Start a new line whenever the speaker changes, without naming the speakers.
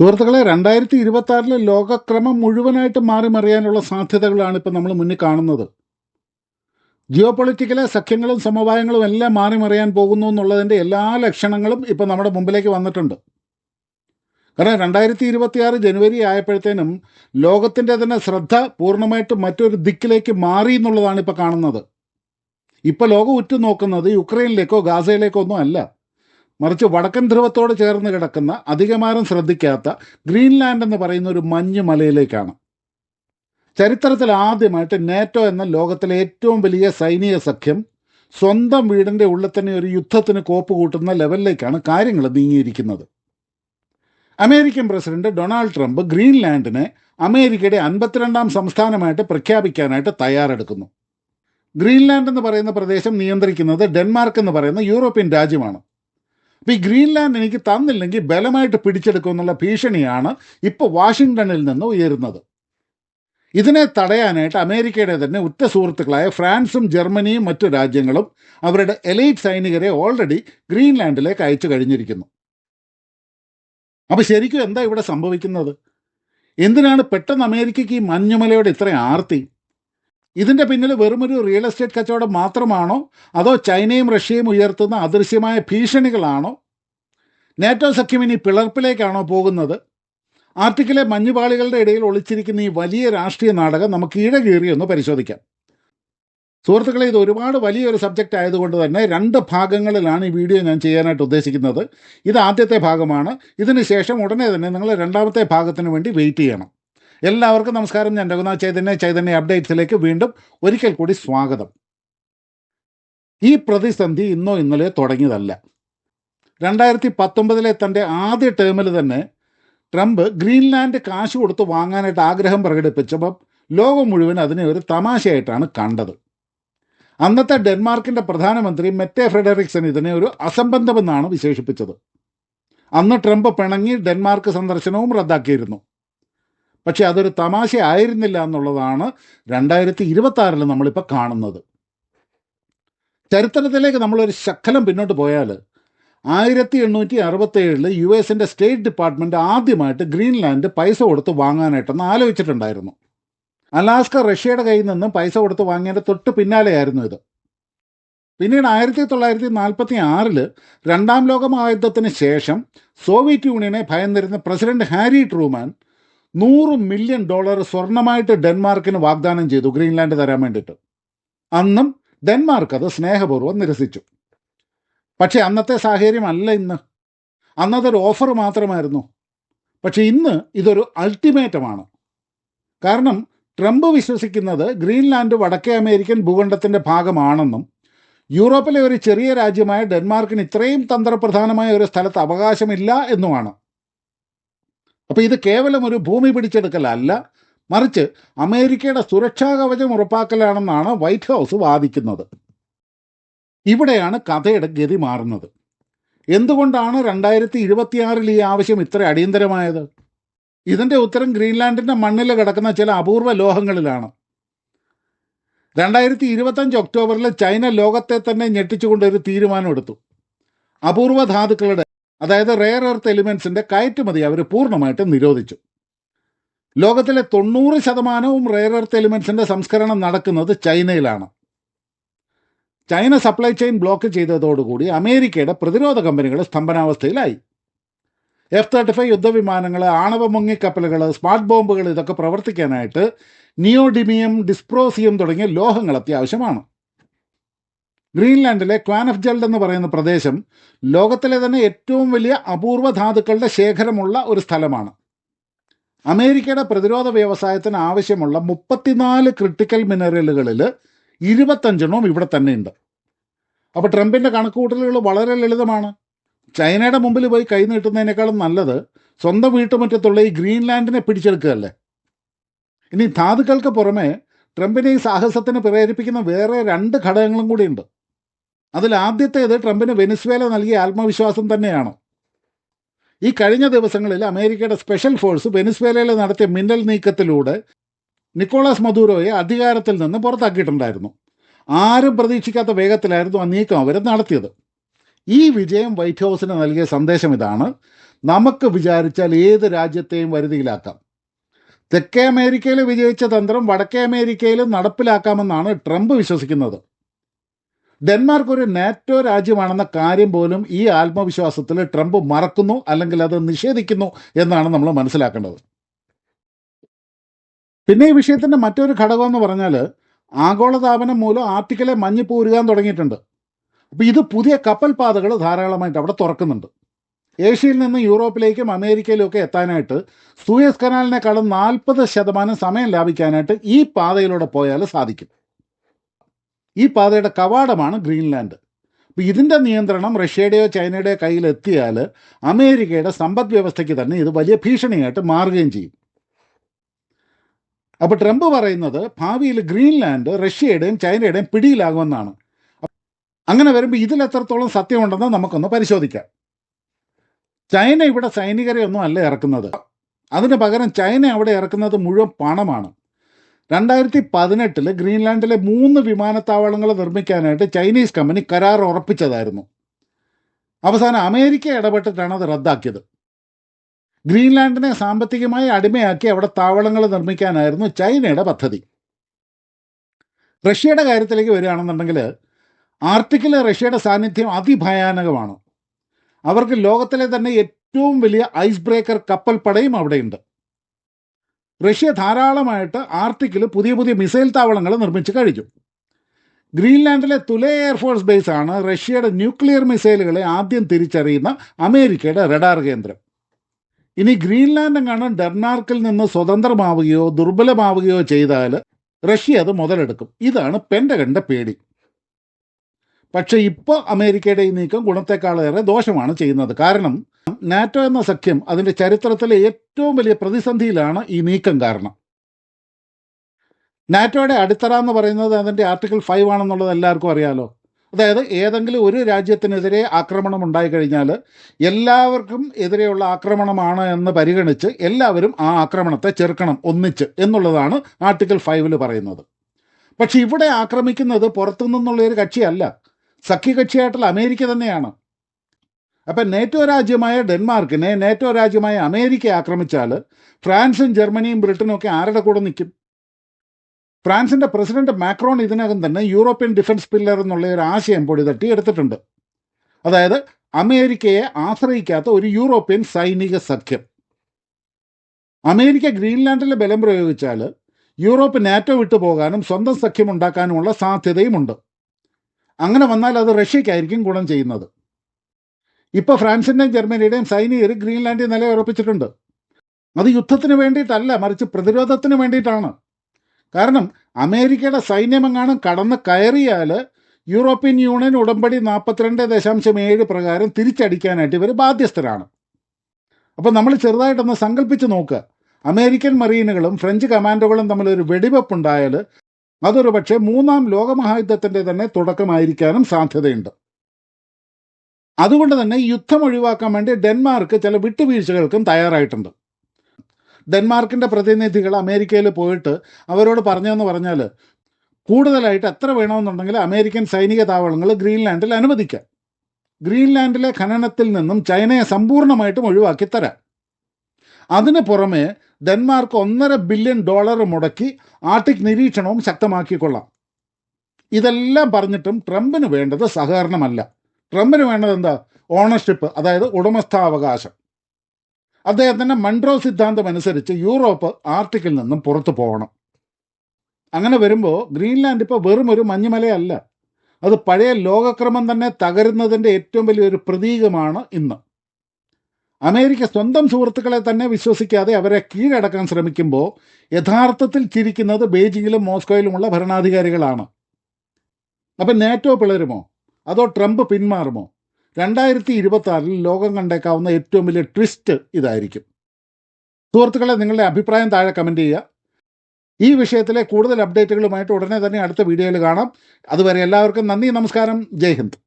സുഹൃത്തുക്കളെ രണ്ടായിരത്തി ഇരുപത്തി ആറിലെ ലോകക്രമം മുഴുവനായിട്ട് മാറി മറിയാനുള്ള സാധ്യതകളാണ് ഇപ്പം നമ്മൾ മുന്നിൽ കാണുന്നത്. ജിയോ പൊളിറ്റിക്കലെ സഖ്യങ്ങളും സമവായങ്ങളും എല്ലാം മാറി മറിയാൻ പോകുന്നു എന്നുള്ളതിന്റെ എല്ലാ ലക്ഷണങ്ങളും ഇപ്പം നമ്മുടെ മുമ്പിലേക്ക് വന്നിട്ടുണ്ട്. കാരണം രണ്ടായിരത്തി ഇരുപത്തി ആറ് ജനുവരി ആയപ്പോഴത്തേനും ലോകത്തിന്റെ തന്നെ ശ്രദ്ധ പൂർണമായിട്ട് മറ്റൊരു ദിക്കിലേക്ക് മാറി എന്നുള്ളതാണ് ഇപ്പോൾ കാണുന്നത്. ഇപ്പോൾ ലോകം ഉറ്റുനോക്കുന്നത് യുക്രൈനിലേക്കോ ഗാസയിലേക്കോ ഒന്നും അല്ല. മറിച്ച് വടക്കൻ ധ്രുവത്തോട് ചേർന്ന് കിടക്കുന്ന അധികമാരും ശ്രദ്ധിക്കാത്ത ഗ്രീൻലാൻഡ് എന്ന് പറയുന്ന ഒരു മഞ്ഞ് മലയിലേക്കാണ്. ചരിത്രത്തിൽ ആദ്യമായിട്ട് നേറ്റോ എന്ന ലോകത്തിലെ ഏറ്റവും വലിയ സൈനിക സഖ്യം സ്വന്തം വീടിന്റെ ഉള്ളിൽ തന്നെ ഒരു യുദ്ധത്തിന് കോപ്പ് കൂട്ടുന്ന ലെവലിലേക്കാണ് കാര്യങ്ങൾ നീങ്ങിയിരിക്കുന്നത്. അമേരിക്കൻ പ്രസിഡന്റ് ഡൊണാൾഡ് ട്രംപ് ഗ്രീൻലാൻഡിനെ അമേരിക്കയുടെ അൻപത്തിരണ്ടാം സംസ്ഥാനമായിട്ട് പ്രഖ്യാപിക്കാനായിട്ട് തയ്യാറെടുക്കുന്നു. ഗ്രീൻലാൻഡ് എന്ന് പറയുന്ന പ്രദേശം നിയന്ത്രിക്കുന്നത് ഡെൻമാർക്ക് എന്ന് പറയുന്ന യൂറോപ്യൻ രാജ്യമാണ്. അപ്പോൾ ഈ ഗ്രീൻലാൻഡ് എനിക്ക് തന്നില്ലെങ്കിൽ ബലമായിട്ട് പിടിച്ചെടുക്കുമെന്നുള്ള ഭീഷണിയാണ് ഇപ്പോൾ വാഷിങ്ടണിൽ നിന്ന് ഉയരുന്നത്. ഇതിനെ തടയാനായിട്ട് അമേരിക്കയുടെ തന്നെ ഉറ്റ സുഹൃത്തുക്കളായ ഫ്രാൻസും ജർമ്മനിയും മറ്റു രാജ്യങ്ങളും അവരുടെ എലൈറ്റ് സൈനികരെ ഓൾറെഡി ഗ്രീൻലാൻഡിലേക്ക് അയച്ചു കഴിഞ്ഞിരിക്കുന്നു. അപ്പോൾ ശരിക്കും എന്താ ഇവിടെ സംഭവിക്കുന്നത്? എന്തിനാണ് പെട്ടെന്ന് അമേരിക്കയ്ക്ക് ഈ മഞ്ഞുമലയോട് ഇത്ര ആർത്തി? ഇതിന്റെ പിന്നിൽ വെറുമൊരു റിയൽ എസ്റ്റേറ്റ് കച്ചവടം മാത്രമാണോ? അതോ ചൈനയും റഷ്യയും ഉയർത്തുന്ന അദൃശ്യമായ ഭീഷണികളാണോ? നാറ്റോ സഖ്യം ഇനി പിളർപ്പിലേക്കാണോ പോകുന്നത്? ആർട്ടിക്കിലെ മഞ്ഞുപാളികളുടെ ഇടയിൽ ഒളിച്ചിരിക്കുന്ന ഈ വലിയ രാഷ്ട്രീയ നാടകം നമുക്ക് ഇഴകീറി ഒന്ന് പരിശോധിക്കാം. സുഹൃത്തുക്കളെ ഇത് ഒരുപാട് വലിയൊരു സബ്ജക്റ്റ് ആയതുകൊണ്ട് തന്നെ രണ്ട് ഭാഗങ്ങളിലാണ് ഈ വീഡിയോ ഞാൻ ചെയ്യാനായിട്ട് ഉദ്ദേശിക്കുന്നത്. ഇത് ആദ്യത്തെ ഭാഗമാണ്. ഇതിന് ശേഷം ഉടനെ തന്നെ നിങ്ങൾ രണ്ടാമത്തെ ഭാഗത്തിന് വേണ്ടി വെയിറ്റ് ചെയ്യണം. എല്ലാവർക്കും നമസ്കാരം. ഞാൻ രഘുനാഥ് ചൈതന്യ. ചൈതന്യ അപ്ഡേറ്റ്സിലേക്ക് വീണ്ടും ഒരിക്കൽ കൂടി സ്വാഗതം. ഈ പ്രതിസന്ധി ഇന്നോ ഇന്നലെ തുടങ്ങിയതല്ല. രണ്ടായിരത്തി പത്തൊമ്പതിലെ തന്റെ ആദ്യ ടേമിൽ തന്നെ ട്രംപ് ഗ്രീൻലാൻഡ് കാശ് കൊടുത്ത് വാങ്ങാനായിട്ട് ആഗ്രഹം പ്രകടിപ്പിച്ചപ്പം ലോകം മുഴുവൻ അതിനെ ഒരു തമാശയായിട്ടാണ് കണ്ടത്. അന്നത്തെ ഡെൻമാർക്കിന്റെ പ്രധാനമന്ത്രി മെറ്റെ ഫ്രെഡറിക്സൺ ഇതിനെ ഒരു അസംബന്ധമെന്നാണ് വിശേഷിപ്പിച്ചത്. അന്ന് ട്രംപ് പിണങ്ങി ഡെൻമാർക്ക് സന്ദർശനവും റദ്ദാക്കിയിരുന്നു. പക്ഷേ അതൊരു തമാശ ആയിരുന്നില്ല എന്നുള്ളതാണ് രണ്ടായിരത്തി ഇരുപത്തി ആറിൽ നമ്മളിപ്പോൾ കാണുന്നത്. ചരിത്രത്തിലേക്ക് നമ്മളൊരു ശക്കലം പിന്നോട്ട് പോയാൽ ആയിരത്തി എണ്ണൂറ്റി അറുപത്തി ഏഴിൽ യു എസിന്റെ സ്റ്റേറ്റ് ഡിപ്പാർട്ട്മെന്റ് ആദ്യമായിട്ട് ഗ്രീൻലാൻഡ് പൈസ കൊടുത്ത് വാങ്ങാനായിട്ടൊന്ന് ആലോചിച്ചിട്ടുണ്ടായിരുന്നു. അലാസ്ക റഷ്യയുടെ കയ്യിൽ നിന്നും പൈസ കൊടുത്ത് വാങ്ങിയതിന്റെ തൊട്ട് പിന്നാലെയായിരുന്നു ഇത്. പിന്നീട് ആയിരത്തി തൊള്ളായിരത്തി നാൽപ്പത്തി ആറിൽ രണ്ടാം ലോക മഹായുദ്ധത്തിന് ശേഷം സോവിയറ്റ് യൂണിയനെ ഭയന്നിരുന്ന പ്രസിഡന്റ് ഹാരി ട്രൂമാൻ നൂറ് മില്യൺ ഡോളർ സ്വർണമായിട്ട് ഡെൻമാർക്കിന് വാഗ്ദാനം ചെയ്തു ഗ്രീൻലാൻഡ് തരാൻ വേണ്ടിയിട്ട്. അന്നും ഡെൻമാർക്ക് അത് സ്നേഹപൂർവം നിരസിച്ചു. പക്ഷേ അന്നത്തെ സാഹചര്യം അല്ല ഇന്ന്. അന്നതൊരു ഓഫർ മാത്രമായിരുന്നു. പക്ഷേ ഇന്ന് ഇതൊരു അൾട്ടിമേറ്റമാണ്. കാരണം ട്രംപ് വിശ്വസിക്കുന്നത് ഗ്രീൻലാൻഡ് വടക്കേ അമേരിക്കൻ ഭൂഖണ്ഡത്തിന്റെ ഭാഗമാണെന്നും യൂറോപ്പിലെ ഒരു ചെറിയ രാജ്യമായ ഡെൻമാർക്കിന് ഇത്രയും തന്ത്രപ്രധാനമായ ഒരു സ്ഥലത്ത് അവകാശമില്ല എന്നുമാണ്. അപ്പോൾ ഇത് കേവലം ഒരു ഭൂമി പിടിച്ചെടുക്കലല്ല മറിച്ച് അമേരിക്കയുടെ സുരക്ഷാ കവചം ഉറപ്പാക്കലാണെന്നാണ് വൈറ്റ് ഹൗസ് വാദിക്കുന്നത്. ഇവിടെയാണ് കഥയുടെ ഗതി മാറുന്നത്. എന്തുകൊണ്ടാണ് രണ്ടായിരത്തി ഇരുപത്തിയാറിൽ ഈ ആവശ്യം ഇത്ര അടിയന്തരമായത്? ഇതിന്റെ ഉത്തരം ഗ്രീൻലാൻഡിന്റെ മണ്ണിൽ കിടക്കുന്ന ചില അപൂർവ ലോഹങ്ങളിലാണ്. രണ്ടായിരത്തി ഇരുപത്തഞ്ച് ഒക്ടോബറിൽ ചൈന ലോകത്തെ തന്നെ ഞെട്ടിച്ചുകൊണ്ട് ഒരു തീരുമാനമെടുത്തു. അപൂർവ ധാതുക്കളുടെ അതായത് റെയർ എർത്ത് എലിമെൻസിന്റെ കയറ്റുമതി അവർ പൂർണമായിട്ടും നിരോധിച്ചു. ലോകത്തിലെ തൊണ്ണൂറ് ശതമാനവും റെയർ എർത്ത് എലിമെൻസിന്റെ സംസ്കരണം നടക്കുന്നത് ചൈനയിലാണ്. ചൈന സപ്ലൈ ചെയിൻ ബ്ലോക്ക് ചെയ്തതോടുകൂടി അമേരിക്കയുടെ പ്രതിരോധ കമ്പനികൾ സ്തംഭനാവസ്ഥയിലായി. എഫ് തേർട്ടി ഫൈവ് യുദ്ധവിമാനങ്ങൾ ആണവ മുങ്ങിക്കപ്പലുകൾ സ്മാർട്ട് ബോംബുകൾ ഇതൊക്കെ പ്രവർത്തിക്കാനായിട്ട് നിയോഡിമിയം ഡിസ്പ്രോസിയം തുടങ്ങിയ ലോഹങ്ങൾ അത്യാവശ്യമാണ്. ഗ്രീൻലാൻഡിലെ ക്വാൻ ഓഫ് ജൽഡ് എന്ന് പറയുന്ന പ്രദേശം ലോകത്തിലെ തന്നെ ഏറ്റവും വലിയ അപൂർവ ധാതുക്കളുടെ ശേഖരമുള്ള ഒരു സ്ഥലമാണ്. അമേരിക്കയുടെ പ്രതിരോധ വ്യവസായത്തിന് ആവശ്യമുള്ള മുപ്പത്തിനാല് ക്രിട്ടിക്കൽ മിനറലുകളിൽ ഇരുപത്തഞ്ചെണ്ണവും ഇവിടെ തന്നെയുണ്ട് അപ്പോൾ ട്രംപിന്റെ കണക്കുകൂട്ടലുകൾ വളരെ ലളിതമാണ്. ചൈനയുടെ മുമ്പിൽ പോയി കൈ നീട്ടുന്നതിനേക്കാളും നല്ലത് സ്വന്തം വീട്ടുമുറ്റത്തുള്ള ഈ ഗ്രീൻലാൻഡിനെ പിടിച്ചെടുക്കുകയല്ലേ? ഇനി ധാതുക്കൾക്ക് പുറമെ ട്രംപിനെ ഈ സാഹസത്തിന് പ്രേരിപ്പിക്കുന്ന വേറെ രണ്ട് ഘടകങ്ങളും കൂടിയുണ്ട് അതിൽ ആദ്യത്തേത് ട്രംപിന് വെനിസ്വേല നൽകിയ ആത്മവിശ്വാസം തന്നെയാണ്. ഈ കഴിഞ്ഞ ദിവസങ്ങളിൽ അമേരിക്കയുടെ സ്പെഷ്യൽ ഫോഴ്സ് വെനിസ്വേലയിൽ നടത്തിയ മിന്നൽ നീക്കത്തിലൂടെ നിക്കോളാസ് മദൂരോയെ അധികാരത്തിൽ നിന്ന് പുറത്താക്കിയിട്ടുണ്ടായിരുന്നു. ആരും പ്രതീക്ഷിക്കാത്ത വേഗത്തിലായിരുന്നു ആ നീക്കം അവർ നടത്തിയത്. ഈ വിജയം വൈറ്റ് ഹൗസിന് നൽകിയ സന്ദേശം ഇതാണ്. നമുക്ക് വിചാരിച്ചാൽ ഏത് രാജ്യത്തെയും വരുതിയിലാക്കാം. തെക്കേ അമേരിക്കയിൽ വിജയിച്ച തന്ത്രം വടക്കേ അമേരിക്കയിലും നടപ്പിലാക്കാമെന്നാണ് ട്രംപ് വിശ്വസിക്കുന്നത്. ഡെൻമാർക്ക് ഒരു നാറ്റോ രാജ്യമാണെന്ന കാര്യം പോലും ഈ ആത്മവിശ്വാസത്തിൽ ട്രംപ് മറക്കുന്നു അല്ലെങ്കിൽ അത് നിഷേധിക്കുന്നു എന്നാണ് നമ്മൾ മനസ്സിലാക്കേണ്ടത്. പിന്നെ ഈ വിഷയത്തിന്റെ മറ്റൊരു ഘടകം എന്ന് പറഞ്ഞാൽ ആഗോളതാപനം മൂലം ആർട്ടിക്കലെ മഞ്ഞ് പൂരുകാൻ തുടങ്ങിയിട്ടുണ്ട്. അപ്പോൾ ഇത് പുതിയ കപ്പൽ പാതകൾ ധാരാളമായിട്ട് അവിടെ തുറക്കുന്നുണ്ട്. ഏഷ്യയിൽ നിന്ന് യൂറോപ്പിലേക്കും അമേരിക്കയിലും ഒക്കെ എത്താനായിട്ട് സൂയസ് കനാലിനേക്കാളും നാൽപ്പത് ശതമാനം സമയം ലാഭിക്കാനായിട്ട് ഈ പാതയിലൂടെ പോയാൽ സാധിക്കും. ഈ പാതയുടെ കവാടമാണ് ഗ്രീൻലാൻഡ്. അപ്പോൾ ഇതിന്റെ നിയന്ത്രണം റഷ്യയുടെയോ ചൈനയുടെയോ കയ്യിൽ എത്തിയാൽ അമേരിക്കയുടെ സമ്പദ് വ്യവസ്ഥയ്ക്ക് തന്നെ ഇത് വലിയ ഭീഷണിയായിട്ട് മാറുകയും ചെയ്യും. അപ്പോൾ ട്രംപ് പറയുന്നത് ഭാവിയിൽ ഗ്രീൻലാൻഡ് റഷ്യയുടെയും ചൈനയുടെയും പിടിയിലാകുമെന്നാണ്. അങ്ങനെ വരുമ്പോൾ ഇതിൽ എത്രത്തോളം സത്യമുണ്ടെന്ന് നമുക്കൊന്ന് പരിശോധിക്കാം. ചൈന ഇവിടെ സൈനികരെ ഒന്നും അല്ല ഇറക്കുന്നത്. അതിന് പകരം ചൈന അവിടെ ഇറക്കുന്നത് മുഴുവൻ പണമാണ്. രണ്ടായിരത്തി പതിനെട്ടിൽ ഗ്രീൻലാൻഡിലെ മൂന്ന് വിമാനത്താവളങ്ങൾ നിർമ്മിക്കാനായിട്ട് ചൈനീസ് കമ്പനി കരാർ ഉറപ്പിച്ചതായിരുന്നു. അവസാനം അമേരിക്ക ഇടപെട്ടിട്ടാണ് അത് റദ്ദാക്കിയത്. ഗ്രീൻലാൻഡിനെ സാമ്പത്തികമായി അടിമയാക്കി അവിടെ താവളങ്ങൾ നിർമ്മിക്കാനായിരുന്നു ചൈനയുടെ പദ്ധതി. റഷ്യയുടെ കാര്യത്തിലേക്ക് വരികയാണെന്നുണ്ടെങ്കിൽ ആർട്ടിക്കിൽ റഷ്യയുടെ സാന്നിധ്യം അതിഭയാനകമാണ്. അവർക്ക് ലോകത്തിലെ തന്നെ ഏറ്റവും വലിയ ഐസ് ബ്രേക്കർ കപ്പൽ പടയും അവിടെയുണ്ട്. റഷ്യ ധാരാളമായിട്ട് ആർട്ടിക്കിൽ പുതിയ പുതിയ മിസൈൽ താവളങ്ങൾ നിർമ്മിച്ചു കഴിഞ്ഞു. ഗ്രീൻലാൻഡിലെ തുലെ എയർഫോഴ്സ് ബേസ് ആണ് റഷ്യയുടെ ന്യൂക്ലിയർ മിസൈലുകളെ ആദ്യം തിരിച്ചറിയുന്ന അമേരിക്കയുടെ റഡാർ കേന്ദ്രം. ഇനി ഗ്രീൻലാൻഡ് എങ്ങാനും ഡെൻമാർക്കിൽ നിന്ന് സ്വതന്ത്രമാവുകയോ ദുർബലമാവുകയോ ചെയ്താൽ റഷ്യ അത് മുതലെടുക്കും. ഇതാണ് പെൻഡകന്റെ പേടി. പക്ഷേ ഇപ്പോൾ അമേരിക്കയുടെ ഈ നീക്കം ഗുണത്തെക്കാളേറെ ദോഷമാണ് ചെയ്യുന്നത്. കാരണം നാറ്റോ എന്ന സഖ്യം അതിന്റെ ചരിത്രത്തിലെ ഏറ്റവും വലിയ പ്രതിസന്ധിയിലാണ് ഈ നീക്കം കാരണം. നാറ്റോയുടെ അടിത്തറ എന്ന് പറയുന്നത് അതിന്റെ ആർട്ടിക്കിൾ ഫൈവ് ആണെന്നുള്ളത് എല്ലാവർക്കും അറിയാലോ. അതായത് ഏതെങ്കിലും ഒരു രാജ്യത്തിനെതിരെ ആക്രമണം ഉണ്ടായിക്കഴിഞ്ഞാൽ എല്ലാവർക്കും എതിരെയുള്ള ആക്രമണമാണ് എന്ന് പരിഗണിച്ച് എല്ലാവരും ആ ആക്രമണത്തെ ചെറുക്കണം ഒന്നിച്ച് എന്നുള്ളതാണ് ആർട്ടിക്കിൾ ഫൈവിൽ പറയുന്നത്. പക്ഷെ ഇവിടെ ആക്രമിക്കുന്നത് പുറത്തു നിന്നുള്ള ഒരു കക്ഷിയല്ല. സഖ്യകക്ഷിയായിട്ടുള്ള അമേരിക്ക തന്നെയാണ്. അപ്പം നേറ്റോ രാജ്യമായ ഡെൻമാർക്കിനെ നേറ്റോ രാജ്യമായ അമേരിക്ക ആക്രമിച്ചാൽ ഫ്രാൻസും ജർമ്മനിയും ബ്രിട്ടനും ഒക്കെ ആരുടെ കൂടെ നിൽക്കും? ഫ്രാൻസിന്റെ പ്രസിഡന്റ് മാക്രോൺ ഇതിനകം തന്നെ യൂറോപ്യൻ ഡിഫൻസ് പില്ലർ എന്നുള്ള ഒരു ആശയം പൊടി തട്ടി എടുത്തിട്ടുണ്ട്. അതായത് അമേരിക്കയെ ആശ്രയിക്കാത്ത ഒരു യൂറോപ്യൻ സൈനിക സഖ്യം. അമേരിക്ക ഗ്രീൻലാൻഡിലെ ബലം പ്രയോഗിച്ചാൽ യൂറോപ്പ് നാറ്റോ വിട്ടു പോകാനും സ്വന്തം സഖ്യം ഉണ്ടാക്കാനുമുള്ള സാധ്യതയുമുണ്ട്. അങ്ങനെ വന്നാൽ അത് റഷ്യക്കായിരിക്കും ഗുണം ചെയ്യുന്നത്. ഇപ്പോൾ ഫ്രാൻസിന്റെയും ജർമ്മനിയുടെയും സൈനികർ ഗ്രീൻലാൻഡിൽ നിലയുറപ്പിച്ചിട്ടുണ്ട്. അത് യുദ്ധത്തിന് വേണ്ടിയിട്ടല്ല മറിച്ച് പ്രതിരോധത്തിന് വേണ്ടിയിട്ടാണ്. കാരണം അമേരിക്കയുടെ സൈന്യമെങ്ങാനും കടന്ന് കയറിയാൽ യൂറോപ്യൻ യൂണിയൻ ഉടമ്പടി നാൽപ്പത്തിരണ്ട് ദശാംശം ഏഴ് പ്രകാരം തിരിച്ചടിക്കാനായിട്ട് ഇവർ ബാധ്യസ്ഥരാണ്. അപ്പോൾ നമ്മൾ ചെറുതായിട്ടൊന്ന് സങ്കല്പിച്ച് നോക്കുക അമേരിക്കൻ മറീനുകളും ഫ്രഞ്ച് കമാൻഡോകളും തമ്മിലൊരു വെടിവെപ്പുണ്ടായാൽ അതൊരു പക്ഷേ മൂന്നാം ലോകമഹായുദ്ധത്തിന്റെ തന്നെ തുടക്കമായിരിക്കാനും സാധ്യതയുണ്ട്. അതുകൊണ്ട് തന്നെ യുദ്ധം ഒഴിവാക്കാൻ വേണ്ടി ഡെൻമാർക്ക് ചില വിട്ടുവീഴ്ചകൾക്കും തയ്യാറായിട്ടുണ്ട്. ഡെൻമാർക്കിന്റെ പ്രതിനിധികൾ അമേരിക്കയിൽ പോയിട്ട് അവരോട് പറഞ്ഞതെന്ന് പറഞ്ഞാൽ കൂടുതലായിട്ട് എത്ര വേണമെന്നുണ്ടെങ്കിൽ അമേരിക്കൻ സൈനിക താവളങ്ങൾ ഗ്രീൻലാൻഡിൽ അനുവദിക്കാം. ഗ്രീൻലാൻഡിലെ ഖനനത്തിൽ നിന്നും ചൈനയെ സമ്പൂർണമായിട്ടും ഒഴിവാക്കി തരാം. അതിന് പുറമെ ഡെൻമാർക്ക് ഒന്നര ബില്യൺ ഡോളർ മുടക്കി ആർട്ടിക് നിരീക്ഷണവും ശക്തമാക്കിക്കൊള്ളാം. ഇതെല്ലാം പറഞ്ഞിട്ടും ട്രംപിന് വേണ്ടത് സഹകരണമല്ല. ട്രംപിന് വേണ്ടത് എന്താ? ഓണർഷിപ്പ് അതായത് ഉടമസ്ഥാവകാശം. അദ്ദേഹത്തിന്റെ മൺട്രോ സിദ്ധാന്തം അനുസരിച്ച് യൂറോപ്പ് ആർട്ടിക്കിൽ നിന്നും പുറത്തു പോകണം. അങ്ങനെ വരുമ്പോൾ ഗ്രീൻലാൻഡ് ഇപ്പോൾ വെറും ഒരു മഞ്ഞുമലയല്ല. അത് പഴയ ലോകക്രമം തന്നെ തകരുന്നതിന്റെ ഏറ്റവും വലിയൊരു പ്രതീകമാണ് ഇന്ന്. അമേരിക്ക സ്വന്തം സുഹൃത്തുക്കളെ തന്നെ വിശ്വസിക്കാതെ അവരെ കീഴടക്കാൻ ശ്രമിക്കുമ്പോൾ യഥാർത്ഥത്തിൽ ചിരിക്കുന്നത് ബെയ്ജിങ്ങിലും മോസ്കോയിലുമുള്ള ഭരണാധികാരികളാണ്. അപ്പം നേറ്റോ പിളരുമോ? അതോ ട്രംപ് പിന്മാറുമോ? രണ്ടായിരത്തി ഇരുപത്തി ആറിൽ ലോകം കണ്ടേക്കാവുന്ന ഏറ്റവും വലിയ ട്വിസ്റ്റ് ഇതായിരിക്കും. സുഹൃത്തുക്കളെ നിങ്ങളുടെ അഭിപ്രായം താഴെ കമന്റ് ചെയ്യുക. ഈ വിഷയത്തിലെ കൂടുതൽ അപ്ഡേറ്റുകളുമായിട്ട് ഉടനെ തന്നെ അടുത്ത വീഡിയോയിൽ കാണാം. അതുവരെ എല്ലാവർക്കും നന്ദി നമസ്കാരം. ജയ് ഹിന്ദ്.